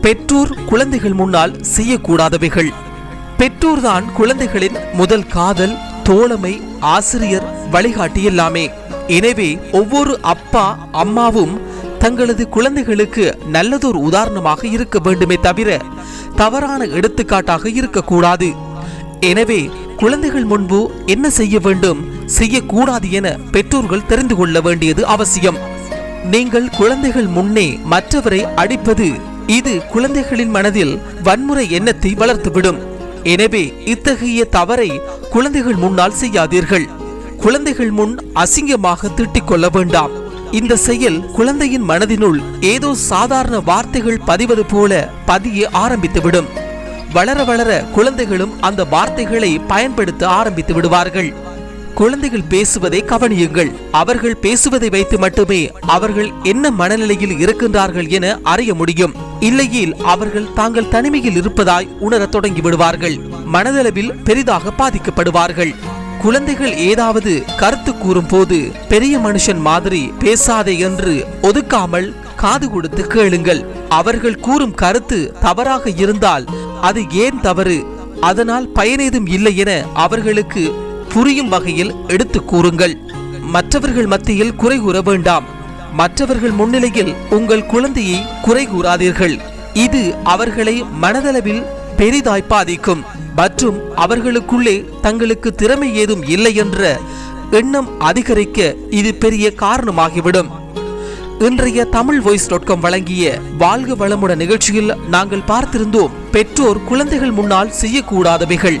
பெற்றோர் குழந்தைகள் முன்னால் செய்யக்கூடாதவைகள். பெற்றோர்தான் குழந்தைகளின் முதல் காதல் தோழமை ஆசிரியர் வழிகாட்டி எல்லாமே. எனவே ஒவ்வொரு அப்பா அம்மாவும் தங்களது குழந்தைகளுக்கு நல்லதொரு உதாரணமாக இருக்க வேண்டுமே தவிர தவறான எடுத்துக்காட்டாக இருக்கக்கூடாது. எனவே குழந்தைகள் முன்பு என்ன செய்ய வேண்டும் செய்யக்கூடாது என பெற்றோர்கள் தெரிந்து கொள்ள வேண்டியது அவசியம். நீங்கள் குழந்தைகள் முன்னே மற்றவரை அடிப்பது இது குழந்தைகளின் மனதில் வன்முறை எண்ணத்தை வளர்த்துவிடும். எனவே இத்தகைய தவறை குழந்தைகள் முன்னால் செய்யாதீர்கள். குழந்தைகள் முன் அசிங்கமாக திட்டிக் கொள்ள வேண்டாம். இந்த செயல் குழந்தையின் மனதினுள் ஏதோ சாதாரண வார்த்தைகள் பதிவது போல பதிய ஆரம்பித்துவிடும். வளர வளர குழந்தைகளும் அந்த வார்த்தைகளை பயன்படுத்த ஆரம்பித்து விடுவார்கள். குழந்தைகள் பேசுவதை கவனியுங்கள். அவர்கள் பேசுவதை வைத்து மட்டுமே அவர்கள் என்ன மனநிலையில் இருக்கின்றார்கள் என அறிய முடியும். இல்லையில் அவர்கள் தாங்கள் தனிமையில் இருப்பதாய் உணரத் தொடங்கி விடுவார்கள் மனதளவில் பெரிதாக பாதிக்கப்படுவார்கள். குழந்தைகள் ஏதாவது கருத்து கூறும் போது பெரிய மனுஷன் மாதிரி பேசாதே என்று ஒதுக்காமல் காது கொடுத்து கேளுங்கள். அவர்கள் கூறும் கருத்து தவறாக இருந்தால் அது ஏன் தவறு? அதனால் பயனேதும் இல்லை என அவர்களுக்கு புரியும் வகையில் எடுத்து கூறுங்கள். மற்றவர்கள் மத்தியில் குறை கூற வேண்டாம். மற்றவர்கள் முன்னிலையில் உங்கள் குழந்தையை குறை கூறாதீர்கள். இது அவர்களை மனதளவில் பெரிதாய் பாதிக்கும். மற்றும் அவர்களுக்குள்ளே தங்களுக்கு திறமை ஏதும் இல்லை என்ற எண்ணம் அதிகரிக்க இது பெரிய காரணமாகிவிடும். இன்றைய தமிழ் வாய்ஸ் டாட் காம் வழங்கிய வாழ்க வளமுடன் நிகழ்ச்சியில் நாங்கள் பார்த்திருந்தோம் பெற்றோர் குழந்தைகள் முன்னால் செய்யக்கூடாதவைகள்.